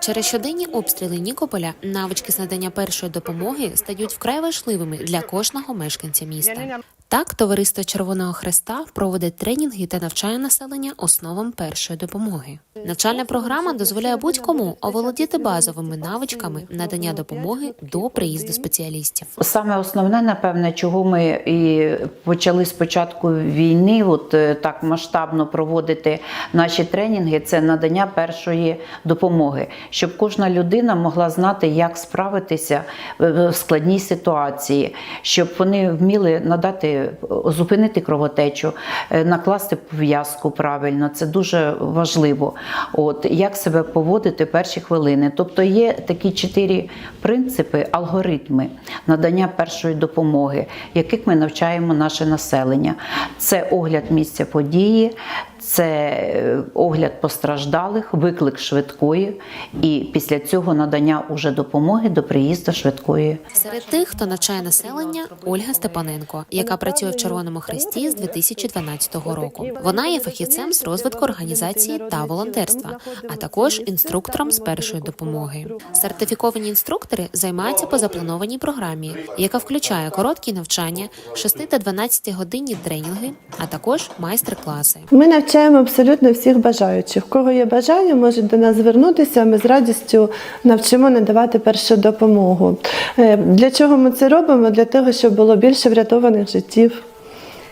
Через щоденні обстріли Нікополя навички з надання першої допомоги стають вкрай важливими для кожного мешканця міста. Так, товариство Червоного Хреста проводить тренінги та навчає населення основам першої допомоги. Навчальна програма дозволяє будь-кому оволодіти базовими навичками надання допомоги до приїзду спеціалістів. Саме основне, напевне, чого ми і почали з початку війни, от е, так масштабно проводити наші тренінги, це надання першої допомоги, щоб кожна людина могла знати, як справитися в в складній ситуації, щоб вони вміли надати, зупинити кровотечу, е, накласти пов'язку правильно. Це дуже важливо. От як себе поводити перші хвилини. Тобто є такі чотири принципи, алгоритми надання першої допомоги, яких ми навчаємо наше населення. Це огляд місця події, це е, огляд постраждалих, виклик швидкої, і після цього надання уже допомоги до приїзду швидкої. Серед тих, хто навчає населення, Ольга Степаненко, яка працює в Червоному Хресті з 2012 року. Вона є фахівцем з розвитку організації та волонтерства, а також інструктором з першої допомоги. Сертифіковані інструктори займаються по запланованій програмі, яка включає короткі навчання, 6 та 12 годинні тренінги, а також майстер-класи. Ми навчаємо абсолютно всіх бажаючих. В кого є бажання, можуть до нас звернутися. Ми з радістю навчимо надавати першу допомогу. Е, Для чого ми це робимо? Для того, щоб було більше врятованих життів.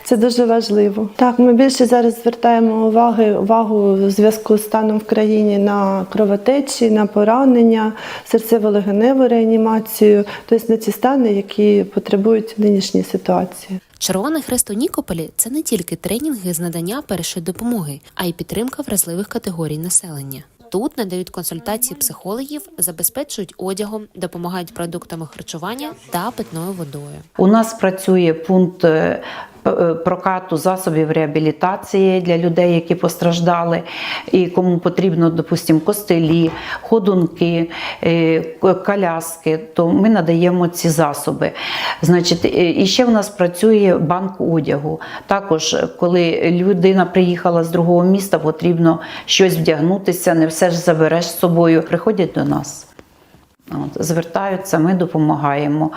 Це дуже важливо. Так, ми більше зараз звертаємо уваги, увагу в зв'язку з станом в країні на кровотечі, на поранення, серцево-легеневу реанімацію, тобто на ці стани, які потребують нинішньої ситуації. Червоний хрест у Нікополі це не тільки тренінги з надання першої допомоги, а й підтримка вразливих категорій населення. Тут надають консультації психологів, забезпечують одягом, допомагають продуктами харчування та питною водою. У нас працює пункт е, прокату засобів реабілітації для людей, які постраждали, і кому потрібно, допустимо, костелі, ходунки, е, коляски, то ми надаємо ці засоби. Значить, е, і ще в нас працює банк одягу. Також, е, коли людина приїхала з другого міста, потрібно щось вдягнутися, не все ж забереш з собою. Приходять до нас. От, звертаються, ми допомагаємо.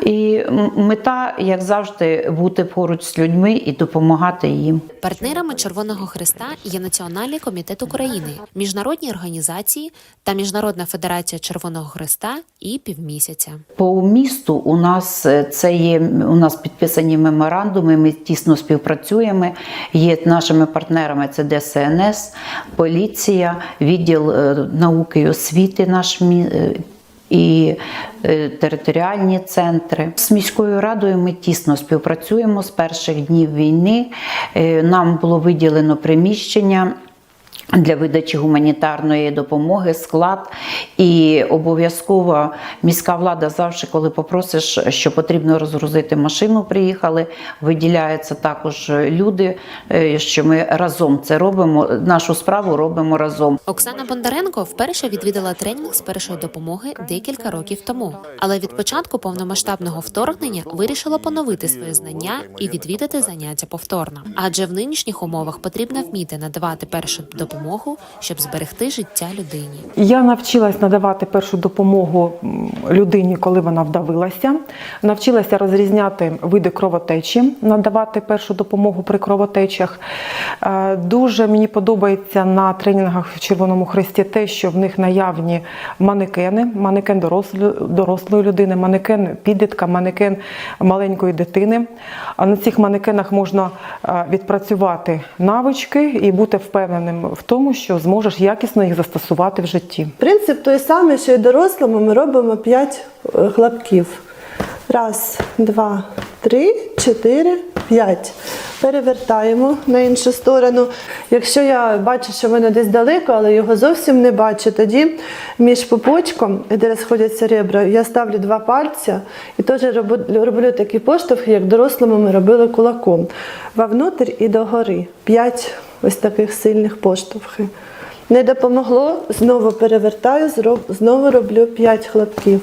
І мета, як завжди, бути поруч з людьми і допомагати їм. Партнерами Червоного Хреста є Національний комітет України, міжнародні організації та Міжнародна федерація Червоного Хреста і півмісяця. По місту у нас е, це є у нас підписані меморандуми. Ми тісно співпрацюємо. Є нашими партнерами це ДСНС, поліція, відділ е, науки і освіти наш мі- е, і е, територіальні центри з міською радою. Ми тісно співпрацюємо з перших днів війни. Е, Нам було виділено приміщення. Для видачі гуманітарної допомоги склад і обов'язково міська влада завжди, коли попросиш, що потрібно розгрузити машину, приїхали. Виділяються також люди, е, що ми разом це робимо. Нашу справу робимо разом. Оксана Бондаренко вперше відвідала тренінг з першої допомоги декілька років тому, але від початку повномасштабного вторгнення вирішила поновити свої знання і відвідати заняття повторно. Адже в нинішніх умовах потрібно вміти надавати першу допомогу, щоб зберегти життя людині. Я навчилась надавати першу допомогу людині, коли вона вдавилася. Навчилася розрізняти види кровотечі, надавати першу допомогу при кровотечах. Е, Дуже мені подобається на тренінгах в Червоному Хресті те, що в них наявні манекени, манекен дорослої, дорослої людини, манекен підлітка, манекен маленької дитини. А на цих манекенах можна е, відпрацювати навички і бути впевненим в тому, що зможеш якісно їх застосувати в житті. Принцип той самий, що й дорослому, ми робимо 5 хлопків. Раз, два, три, чотири, п'ять. Перевертаємо на іншу сторону. Якщо я бачу, що воно десь далеко, але його зовсім не бачу, тоді між пупочком, де розходяться ребра, я ставлю два пальця і теж роблю, роблю такі поштовхи, як дорослому ми робили кулаком. Вовнутрь і догори. П'ять ось таких сильних поштовхів. Не допомогло, знову перевертаю, знову роблю 5 хлопків.